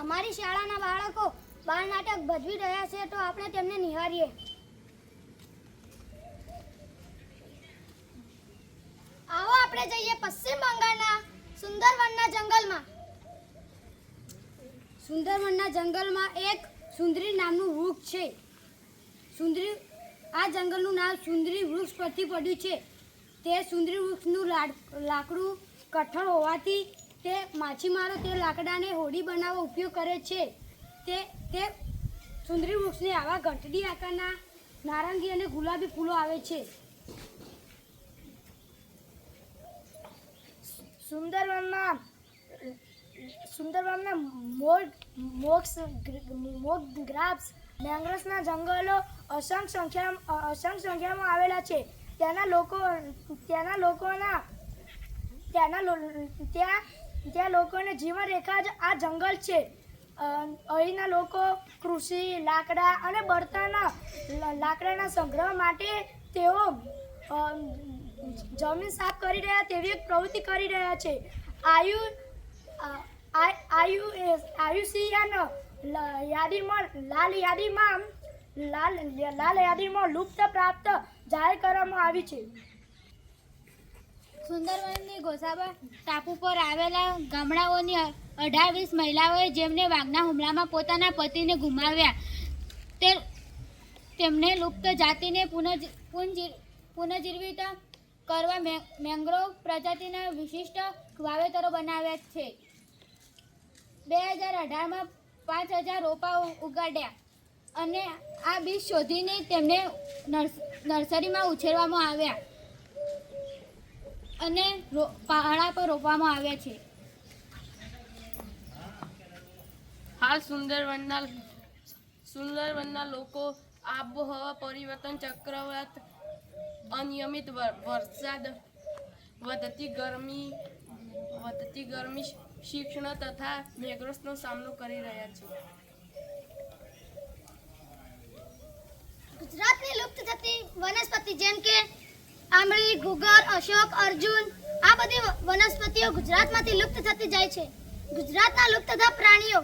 અમારી શાળાના બાળકો બાળ નાટક ભજવી રહ્યા છે તો આપણે તેમને નિહાળીએ આવો આપણે જઈએ પશ્ચિમ બંગાળના સુંદરવનના જંગલમાં. સુંદરવનના જંગલમાં એક સુંદરી નામનું વૃક્ષ છે. સુંદરી, આ જંગલનું નામ સુંદરી વૃક્ષ પરથી પડ્યું છે. તે સુંદરી વૃક્ષનું લાકડું કઠણ હોવાથી તે માછીમારો તે લાકડાને હોડી બનાવવા ઉપયોગ કરે છે. તે તે સુંદરી વૃક્ષને આવા ઘંટડી આકારના નારંગી અને ગુલાબી ફૂલો આવે છે. સુંદરવનમાં સુંદરવનના મોગ મોક્ષ મોગ ગ્રાફ્સ મેંગ્રોવ્સના જંગલો અસંખ્ય સંખ્યા અસંખ્ય સંખ્યામાં આવેલા છે. ત્યાંના લોકો, ત્યાંના લોકોના, ત્યાંના ત્યાં ત્યાં લોકોને જીવન રેખા જ આ જંગલ છે. અહીંના લોકો કૃષિ, લાકડા અને બળતણના લાકડાના સંગ્રહ માટે તેઓ જમીન સાફ કરી રહ્યા, તેવી એક પ્રવૃત્તિ કરી રહ્યા છે. આયુ આયુ આયુસીયન લ- યાદીમાં, લાલ યાદીમાં, લાલ લાલ યાદીમાં લુપ્ત પ્રાપ્ત જાહેર કરવામાં આવી છે. સુંદરવનની ગોસાબા ટાપુ પર આવેલા ગામડાઓની અઢાર વીસ મહિલાઓએ જેમને વાઘના હુમલામાં પોતાના પતિને ગુમાવ્યા. તે તેમને લુપ્ત જાતિને પુનઃ પુનઃજી- પુનઃજીવિત કરવા મેંગ્રોવ પ્રજાતિના વિશિષ્ટ વાવેતરો બનાવ્યા છે. બે હજાર અઢારમાં પાંચ હજાર રોપા ઉગાડ્યા અને આ બીજ શોધીને તેમને નર્સ- નર્સરીમાં ઉછેરવામાં આવ્યા. અને પહાડા પર રોપવામાં આવ્યા છે. હાલ સુંદરવનના સુંદરવનના લોકો આબોહવા પરિવર્તન ચક્રવાત અનિયમિત વરસાદ વધતી ગરમી વધતી ગરમી શિક્ષણ તથા મેઘરસનો સામનો કરી રહ્યા છે. ગુજરાતની લુપ્ત થતી વનસ્પતિ જેમ ગુગર અશોક, અર્જુન, આ બધી વનસ્પતિઓ ગુજરાતમાંથી લુપ્ત થતી જાય છે. ગુજરાતના લુપ્ત થતા પ્રાણીઓ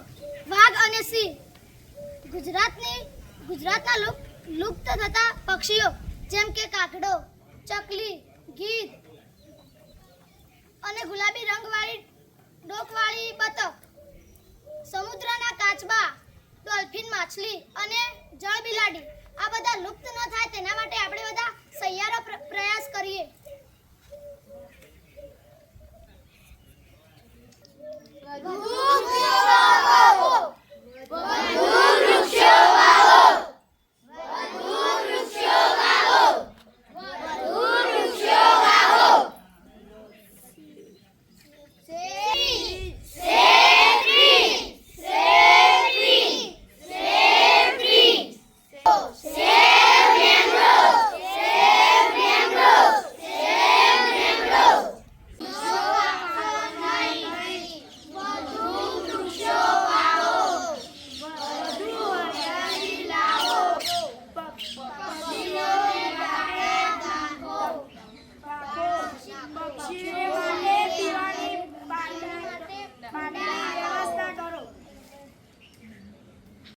વાઘ અને સિંહ. ગુજરાતની, ગુજરાતના લુપ્ત લુપ્ત થતા પક્ષીઓ જેમ કે કાકડો ચકલી, ગીધ અને ગુલાબી રંગવાળી, ડોકવાળી બતક, સમુદ્રના કાચબા, ડોલ્ફિન માછલી અને જળ બિલાડી આ બધા લુપ્ત ન